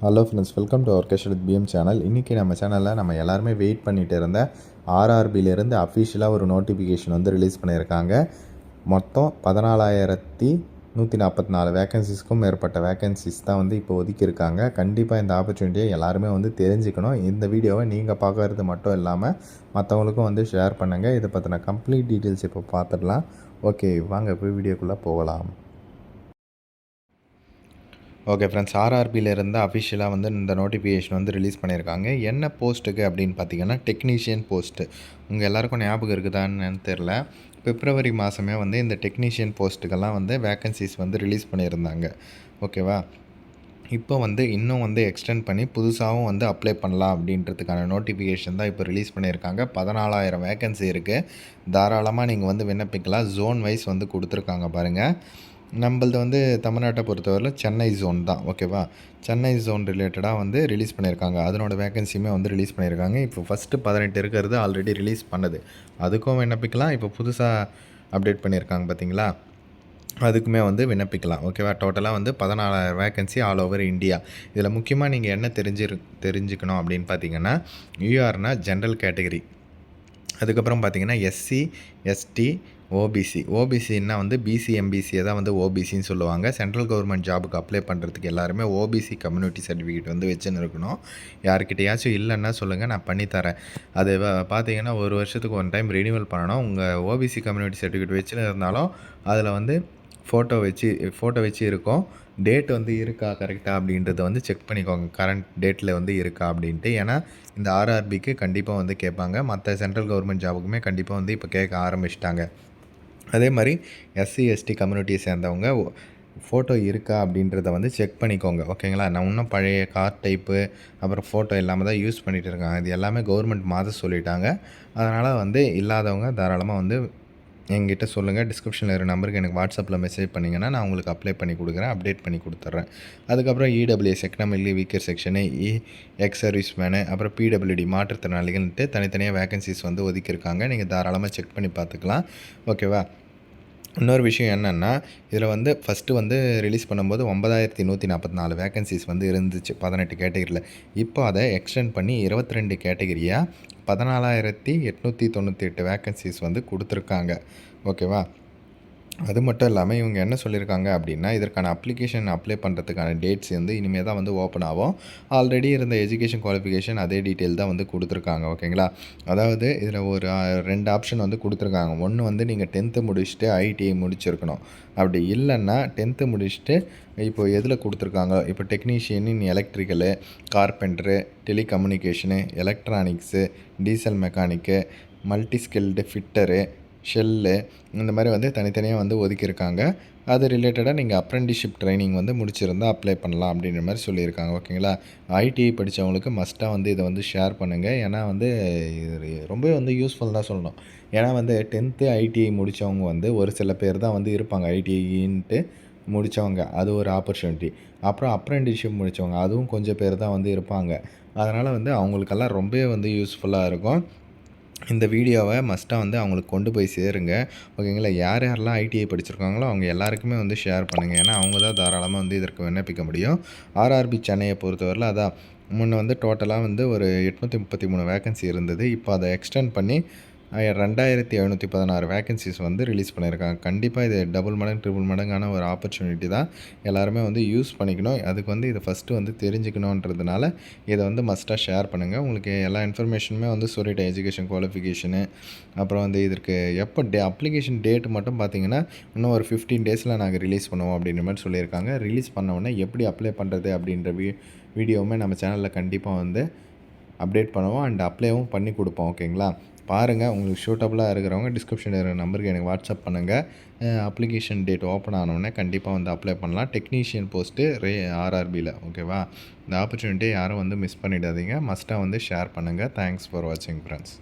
Hello friends welcome to our cash PM channel இன்றைக்கி நம்ம சேனலில் நம்ம எல்லாருமே வெயிட் பண்ணிகிட்டு இருந்த ஆர்ஆர்பியிலேருந்து அஃபிஷியலாக ஒரு நோட்டிஃபிகேஷன் வந்து ரிலீஸ் பண்ணியிருக்காங்க. மொத்தம் பதினாலாயிரத்தி நூற்றி நாற்பத்தி நாலு வேகன்சிஸ்க்கும் மேற்பட்ட வேகன்சிஸ் தான் வந்து இப்போ ஒதுக்கியிருக்காங்க. கண்டிப்பாக இந்த ஆப்பர்ச்சுனிட்டியை எல்லாருமே வந்து தெரிஞ்சுக்கணும். இந்த வீடியோவை நீங்கள் பார்க்கறது மட்டும் இல்லாமல் மற்றவங்களுக்கும் வந்து ஷேர் பண்ணுங்கள் இதை பற்றின கம்ப்ளீட் டீட்டெயில்ஸ் இப்போ பார்த்துடலாம். ஓகே வாங்க இப்போ வீடியோக்குள்ளே போகலாம். ஓகே ஃப்ரெண்ட்ஸ் ஆர்ஆர்பியிலேருந்து அஃபிஷியலாக வந்து இந்த நோட்டிஃபிகேஷன் வந்து ரிலீஸ் பண்ணியிருக்காங்க. என்ன போஸ்ட்டுக்கு அப்படின்னு பார்த்தீங்கன்னா டெக்னீஷியன் போஸ்ட்டு உங்கள் எல்லாருக்கும் ஞாபகம் இருக்குதான்னு தெரில பிப்ரவரி மாதமே வந்து இந்த டெக்னீஷியன் போஸ்ட்டுக்கெல்லாம் வந்து வேக்கன்சிஸ் வந்து ரிலீஸ் பண்ணியிருந்தாங்க. ஓகேவா இப்போ வந்து இன்னும் வந்து எக்ஸ்டெண்ட் பண்ணி புதுசாகவும் வந்து அப்ளை பண்ணலாம் அப்படின்றதுக்கான நோட்டிஃபிகேஷன் தான் இப்போ ரிலீஸ் பண்ணியிருக்காங்க. பதினாலாயிரம் வேக்கன்சி இருக்குது தாராளமாக நீங்கள் வந்து விண்ணப்பிக்கலாம். ஜோன் வைஸ் வந்து கொடுத்துருக்காங்க பாருங்கள் நம்மளது வந்து தமிழ்நாட்டை பொறுத்தவரையில் சென்னை ஜோன் தான் ஓகேவா சென்னை ஜோன் ரிலேட்டடாக வந்து ரிலீஸ் பண்ணியிருக்காங்க. அதனோட வேகன்சியுமே வந்து ரிலீஸ் பண்ணியிருக்காங்க. இப்போ ஃபஸ்ட்டு பதினெட்டு இருக்கிறது ஆல்ரெடி ரிலீஸ் பண்ணது. அதுக்கும் விண்ணப்பிக்கலாம். இப்போ புதுசாக அப்டேட் பண்ணியிருக்காங்க பார்த்தீங்களா? அதுக்குமே வந்து விண்ணப்பிக்கலாம் ஓகேவா டோட்டலாக வந்து பதினாலாயிரம் வேகன்சி ஆல் ஓவர் இந்தியா இதில் முக்கியமாக நீங்கள் என்ன தெரிஞ்சு தெரிஞ்சுக்கணும் அப்படின்னு பார்த்தீங்கன்னா யூஆர்னா ஜென்ரல் கேட்டகரி அதுக்கப்புறம் பார்த்தீங்கன்னா எஸ்சி எஸ்டி ஓபிசி ஓபிசின்னா வந்து பிசி எம்பிசியை தான் வந்து ஓபிசின்னு சொல்லுவாங்க. சென்ட்ரல் கவர்மெண்ட் ஜாபுக்கு அப்ளை பண்ணுறதுக்கு எல்லாருமே ஓபிசி கம்யூனிட்டி சர்டிஃபிகேட் வந்து வச்சுன்னு இருக்கணும் யார்கிட்டயாச்சும் இல்லைன்னா சொல்லுங்கள் நான் பண்ணித்தரேன் அது பார்த்தீங்கன்னா ஒரு வருஷத்துக்கு ஒன் டைம் ரினியூவல் பண்ணணும். உங்கள் ஓபிசி கம்யூனிட்டி சர்டிஃபிகேட் வச்சுன்னு இருந்தாலும் அதில் வந்து ஃபோட்டோ வச்சு ஃபோட்டோ வச்சு இருக்கும். டேட் வந்து இருக்கா கரெக்டாக அப்படின்றத வந்து செக் பண்ணிக்கோங்க. கரண்ட் டேட்டில் வந்து இருக்கா அப்படின்ட்டு. ஏன்னா இந்த ஆர்ஆர்பிக்கு கண்டிப்பாக வந்து கேட்பாங்க. மற்ற சென்ட்ரல் கவர்மெண்ட் ஜாபுக்குமே கண்டிப்பாக வந்து இப்போ கேட்க ஆரம்பிச்சிட்டாங்க. அதே மாதிரி எஸ்சி எஸ்டி கம்யூனிட்டியை சேர்ந்தவங்க ஃபோட்டோ இருக்கா அப்படின்றத வந்து செக் பண்ணிக்கோங்க. ஓகேங்களா நான் இன்னும் பழைய கார் டைப்பு அப்புறம் ஃபோட்டோ இல்லாமல் தான் யூஸ் பண்ணிகிட்டு இருக்காங்க இது எல்லாமே கவர்மெண்ட் மாதம் சொல்லிட்டாங்க. அதனால் வந்து இல்லாதவங்க தாராளமாக வந்து எங்கிட்ட சொல்லுங்கள் டிஸ்கிரிப்ஷனில் இருக்கிற நம்பருக்கு எனக்கு வாட்ஸ்அப்பில் மெசேஜ் பண்ணிங்கன்னா நான் உங்களுக்கு அப்ளை பண்ணி கொடுக்குறேன் அப்டேட் பண்ணி கொடுத்துட்றேன். அதுக்கப்புறம் இடபிள்யூஎஸ் எக்கனாமிக்லி வீக்கர் செக்ஷனு இ எக்ஸ் சர்வீஸ் மேனு அப்புறம் பிடபிள்யூடி மாற்றுத்திறனாளிகள்ன்ட்டு தனித்தனியாக வேகன்சிஸ் வந்து ஒதுக்கியிருக்காங்க. நீங்கள் தாராளமாக செக் பண்ணி பார்த்துக்கலாம். ஓகேவா இன்னொரு விஷயம் என்னென்னா இதில் வந்து ஃபஸ்ட்டு வந்து ரிலீஸ் பண்ணும்போது ஒன்பதாயிரத்தி நூற்றி நாற்பத்தி நாலு வேகன்சிஸ் வந்து இருந்துச்சு பதினெட்டு கேட்டகரியில் இப்போ அதை எக்ஸ்டெண்ட் பண்ணி இருபத்தி ரெண்டு கேட்டகரியாக பதினாலாயிரத்தி எட்நூற்றி தொண்ணூற்றி எட்டு வேக்கன்சிஸ் வந்து கொடுத்துருக்காங்க. ஓகேவா அது மட்டும் இல்லாமல் இவங்க என்ன சொல்லியிருக்காங்க அப்படின்னா இதற்கான அப்ளிகேஷன் அப்ளை பண்ணுறதுக்கான டேட்ஸ் வந்து இனிமேல் தான் வந்து ஓப்பன் ஆகும். ஆல்ரெடி இருந்த எஜுகேஷன் குவாலிஃபிகேஷன் அதே டீட்டெயில் தான் வந்து கொடுத்துருக்காங்க ஓகேங்களா அதாவது இதில் ஒரு ரெண்டு ஆப்ஷன் வந்து கொடுத்துருக்காங்க. ஒன்று வந்து நீங்கள் டென்த்து முடிச்சுட்டு ஐடிஐ முடிச்சிருக்கணும். அப்படி இல்லைன்னா டென்த்து முடிச்சுட்டு இப்போ எதில் கொடுத்துருக்காங்க? இப்போ technician in electrical carpenter telecommunication electronics diesel mechanic multi skilled fitter shell இந்த மாதிரி வந்து தனித்தனியாக வந்து ஒதுக்கியிருக்காங்க. அது ரிலேட்டடாக நீங்கள் அப்ரெண்டிஷிப் ட்ரைனிங் வந்து முடிச்சிருந்தால் அப்ளை பண்ணலாம் அப்படின்ற மாதிரி சொல்லியிருக்காங்க. ஓகேங்களா? ஐடிஐ படித்தவங்களுக்கு மஸ்ட்டாக வந்து இதை வந்து ஷேர் பண்ணுங்கள் ஏன்னா வந்து இது ரொம்பவே வந்து யூஸ்ஃபுல் தான் சொல்லணும். ஏன்னா வந்து டென்த்து ஐடிஐ முடித்தவங்க வந்து ஒரு சில பேர் தான் வந்து இருப்பாங்க. ஐடிஐன்ட்டு முடித்தவங்க அது ஒரு ஆப்பர்ச்சுனிட்டி அப்புறம் அப்ரெண்டிஷிப் முடித்தவங்க அதுவும் கொஞ்சம் பேர் தான் வந்து இருப்பாங்க. அதனால் வந்து அவங்களுக்கெல்லாம் ரொம்பவே வந்து யூஸ்ஃபுல்லாக இருக்கும். இந்த வீடியோவை மஸ்ட்டாக வந்து அவங்களுக்கு கொண்டு போய் சேருங்க. ஓகேங்களா? யார் யாரெல்லாம் ஐடிஐ படிச்சிருக்காங்களோ அவங்க எல்லாருக்குமே வந்து ஷேர் பண்ணுங்கள் ஏன்னா அவங்க தான் தாராளமாக வந்து இதற்கு விண்ணப்பிக்க முடியும். ஆர்ஆர்பி சென்னையை பொறுத்தவரையில் அதான். முன்னே வந்து டோட்டலாக வந்து ஒரு எட்நூற்றி முப்பத்தி மூணு வேக்கன்சி இருந்தது. இப்போ அதை எக்ஸ்டெண்ட் பண்ணி ரெண்டாயிரத்தி எழுநூற்றி பதினாறு வேகன்சிஸ் வந்து ரிலீஸ் பண்ணியிருக்காங்க. கண்டிப்பாக இது டபுள் மடங்கு ட்ரிபிள் மடங்கான ஒரு ஆப்பர்ச்சுனிட்டி தான். எல்லாருமே வந்து யூஸ் பண்ணிக்கணும். அதுக்கு வந்து இதை ஃபஸ்ட்டு வந்து தெரிஞ்சுக்கணுன்றதுனால இதை வந்து மஸ்ட்டாக ஷேர் பண்ணுங்கள் உங்களுக்கு எல்லா இன்ஃபர்மேஷனுமே வந்து சொல்லிட்டேன் எஜுகேஷன் குவாலிஃபிகேஷனு அப்புறம் வந்து இதற்கு எப்போ டே அப்ளிகேஷன் டேட் மட்டும் பார்த்தீங்கன்னா இன்னும் ஒரு ஃபிஃப்டீன் டேஸில் நாங்கள் ரிலீஸ் பண்ணுவோம் அப்படின்ற மாதிரி சொல்லியிருக்காங்க. ரிலீஸ் பண்ண எப்படி அப்ளை பண்ணுறது அப்படின்ற வீ வீடியோவுமே நம்ம சேனலில் கண்டிப்பாக வந்து அப்டேட் பண்ணுவோம். அண்ட் அப்ளைவும் பண்ணி கொடுப்போம் ஓகேங்களா பாருங்கள் உங்களுக்கு ஷூட்டபுளாக இருக்கிறவங்க டிஸ்கிரிப்ஷனில் இருக்கிற நம்பருக்கு எனக்கு வாட்ஸ்அப் பண்ணுங்கள் அப்ளிகேஷன் டேட் ஓப்பன் ஆனோடனே கண்டிப்பாக வந்து அப்ளை பண்ணலாம். டெக்னீஷியன் போஸ்ட்டு ரே ஆர்ஆர்பியில் ஓகேவா இந்த ஆப்பர்ச்சுனிட்டியை யாரும் வந்து மிஸ் பண்ணிடாதீங்க. மஸ்ட்டாக வந்து ஷேர் பண்ணுங்கள் தேங்க்ஸ் ஃபார் வாட்சிங் ஃப்ரெண்ட்ஸ்